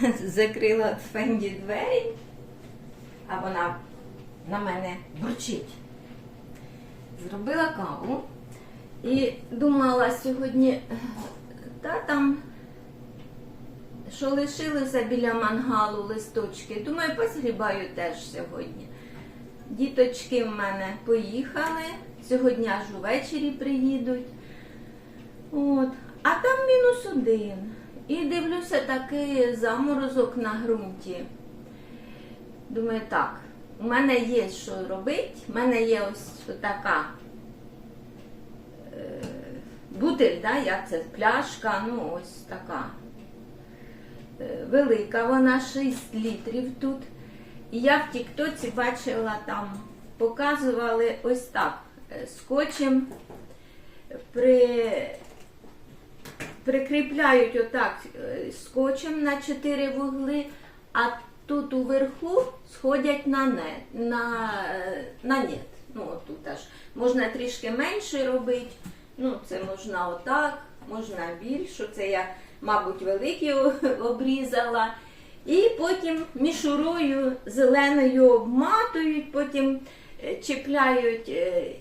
закрила Фенді двері, а вона на мене бурчить. Зробила каву і думала сьогодні, та там, що лишилося біля мангалу листочки. Думаю, позгрібаю теж сьогодні. Діточки в мене поїхали. Сьогодні аж увечері приїдуть. От. А там мінус один. І дивлюся такий заморозок на ґрунті. Думаю, так, у мене є що робити. У мене є ось така е, бутиль, да, як це, пляшка, ну ось така. Е, велика, вона 6 літрів тут. І я в Тіктоці бачила там, показували ось так, е, скотчем при, прикріпляють отак е, скотчем на чотири вугли, а тут уверху сходять на нет, на, е, на нет. Ну, отут аж. Можна трішки менше робити. Ну, це можна отак, можна більше. Це я, мабуть, великі обрізала. І потім мішурою зеленою обматують, потім е, чіпляють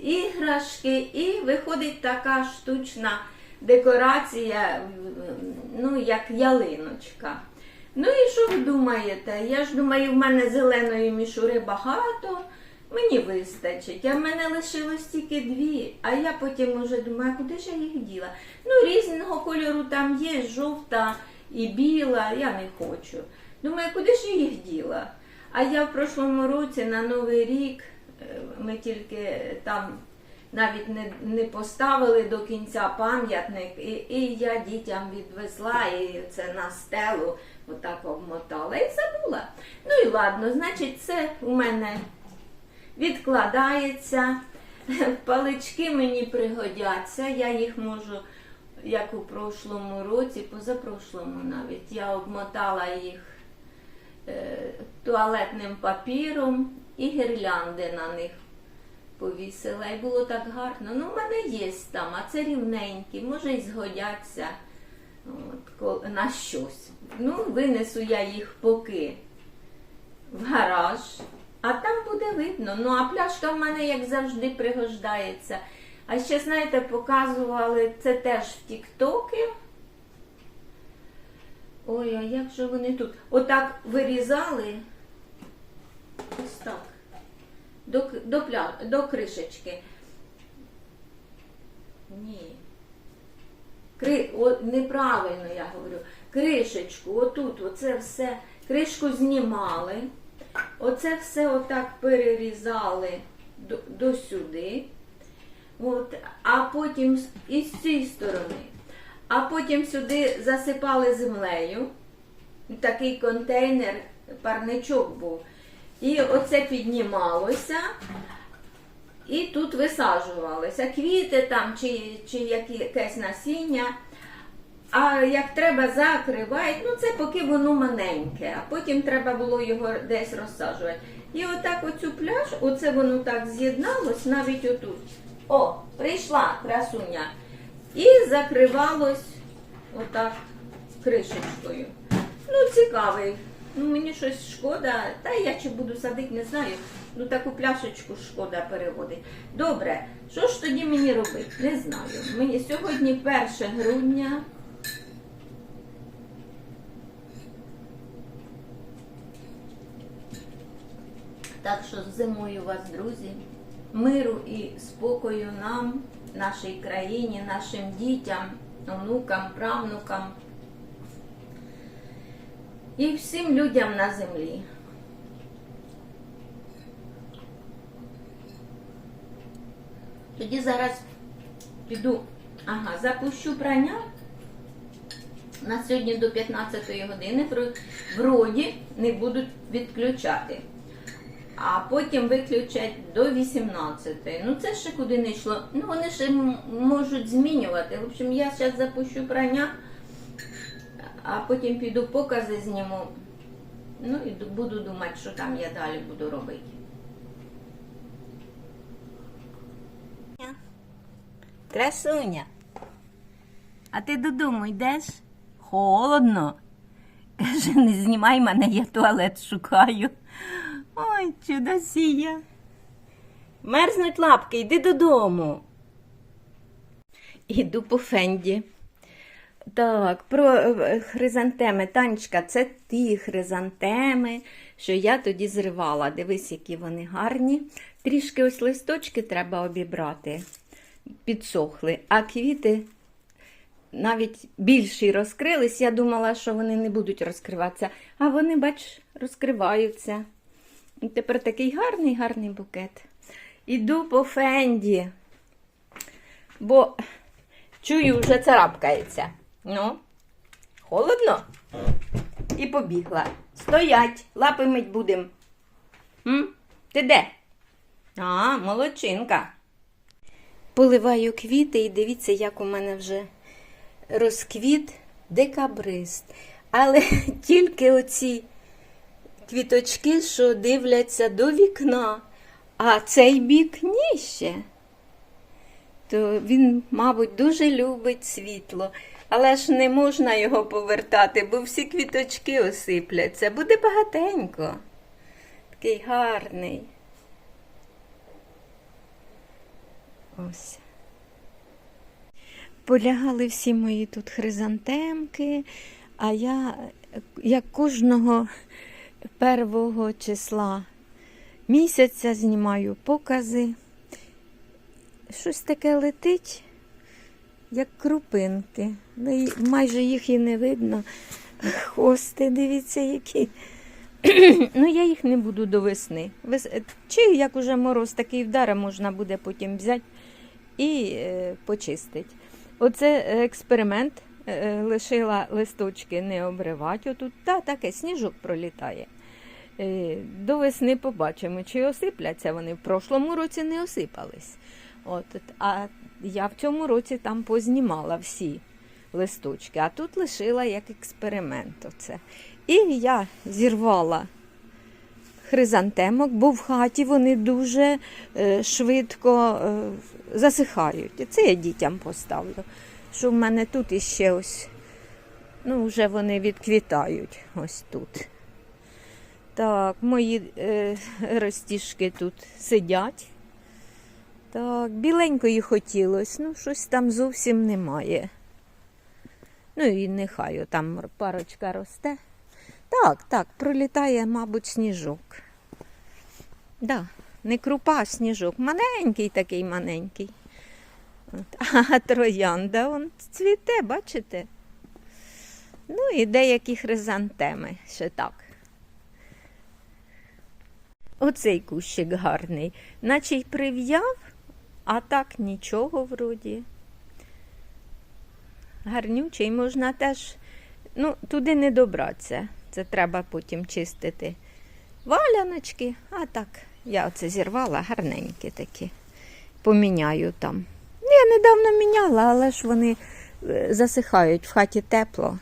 іграшки, і виходить така штучна декорація, ну, як ялиночка. Ну і що ви думаєте? Я ж думаю, в мене зеленої мішури багато, мені вистачить. А в мене лишилось тільки дві. А я потім уже думаю, куди ж я їх діла? Ну, різного кольору там є, жовта і біла, я не хочу. Думаю, куди ж я їх діла? А я в прошлому році на Новий рік е, ми тільки там навіть не, не поставили до кінця пам'ятник, і, і я дітям відвезла і це на стелу отак обмотала і забула. Ну і ладно, значить, це у мене відкладається. Палички мені пригодяться, я їх можу, як у прошлому році, позапрошлому навіть, я обмотала їх е, туалетним папіром і гірлянди на них повісила. І було так гарно. Ну, в мене є там, а це рівненькі, може і згодяться от, на щось. Ну, винесу я їх поки в гараж, а там буде видно. Ну, а пляшка в мене, як завжди, пригождається. А ще, знаєте, показували це теж в Тіктоки. Ой, а як же вони тут? Отак вирізали. Ось так. До, до, пля, до кришечки. Ні. Кри... О, неправильно я говорю. Кришечку, отут, оце все, кришку знімали. Оце все отак перерізали до, до сюди. От, а потім і з цієї сторони. А потім сюди засипали землею. Такий контейнер, парничок був. І оце піднімалося. І тут висаджувалися квіти там чи, чи якесь насіння. А як треба закривають, ну це поки воно маленьке, а потім треба було його десь розсаджувати. І отак оцю пляж, оце воно так з'єдналось навіть отут. О, прийшла красуня. І закривалось отак кришечкою. Ну, цікавий. Ну, мені щось шкода. Та я чи буду садити, не знаю. Ну, таку пляшечку шкода переводить. Добре, що ж тоді мені робити? Не знаю. Мені сьогодні 1 грудня. Так що зимою вас, друзі, миру і спокою нам, нашій країні, нашим дітям, онукам, правнукам і всім людям на землі. Тоді зараз піду, ага, запущу прання. На сьогодні до 15 години вро- вроді не будуть відключати. А потім виключать до 18. Ну це ще куди не йшло. Ну вони ще можуть змінювати. В общем, я зараз запущу прання, а потім піду покази зніму. Ну і буду думати, що там я далі буду робити. Красуня. А ти додому йдеш? Холодно. Каже, не знімай мене, я туалет шукаю. Ой, чудосія. Мерзнуть лапки, йди додому. Іду по фенді. Так, про е, хризантеми. Танечка, це ті хризантеми, що я тоді зривала. Дивись, які вони гарні. Трішки ось листочки треба обібрати, підсохли, а квіти навіть більші розкрились. Я думала, що вони не будуть розкриватися, а вони, бач, розкриваються. І тепер такий гарний, гарний букет. Іду по фенді, бо чую, вже царапкається. Ну, холодно? І побігла. Стоять, лапи мить будем. М? Ти де? А, молодчинка. Поливаю квіти і дивіться, як у мене вже розквіт декабрист. Але тільки оці квіточки, що дивляться до вікна, а цей бік ні ще. То він, мабуть, дуже любить світло, але ж не можна його повертати, бо всі квіточки осипляться. Буде багатенько. Такий гарний. Ось. Полягали всі мої тут хризантемки, а я, як кожного первого числа місяця знімаю покази. Щось таке летить, як крупинки. Ну, майже їх і не видно. Хости, дивіться, які. ну, я їх не буду до весни. Чи як уже мороз такий вдаре, можна буде потім взяти і е, почистити. Оце експеримент. Е, лишила листочки не обривати. Отут та таке сніжок пролітає. Е, До весни побачимо, чи осипляться вони. В прошлому році не осипались. От, а я в цьому році там познімала всі листочки, а тут лишила як експеримент. Оце. І я зірвала хризантемок, бо в хаті вони дуже е, швидко е, засихають. І це я дітям поставлю. Що в мене тут іще ось, ну, вже вони відквітають ось тут. Так, мої е, розтіжки тут сидять. Так, біленької хотілося, ну щось там зовсім немає. Ну і нехай там парочка росте. Так, так, пролітає, мабуть, сніжок. Да, не крупа, а сніжок. Маленький такий маленький. А троянда он цвіте, бачите? Ну і деякі хризантеми ще так. Оцей кущик гарний, наче й прив'яв, а так нічого вроді. Гарнючий можна теж, ну, туди не добратися. Це треба потім чистити валяночки, а так я оце зірвала гарненькі такі. Поміняю там. Я недавно міняла, але ж вони е, засихають в хаті тепло.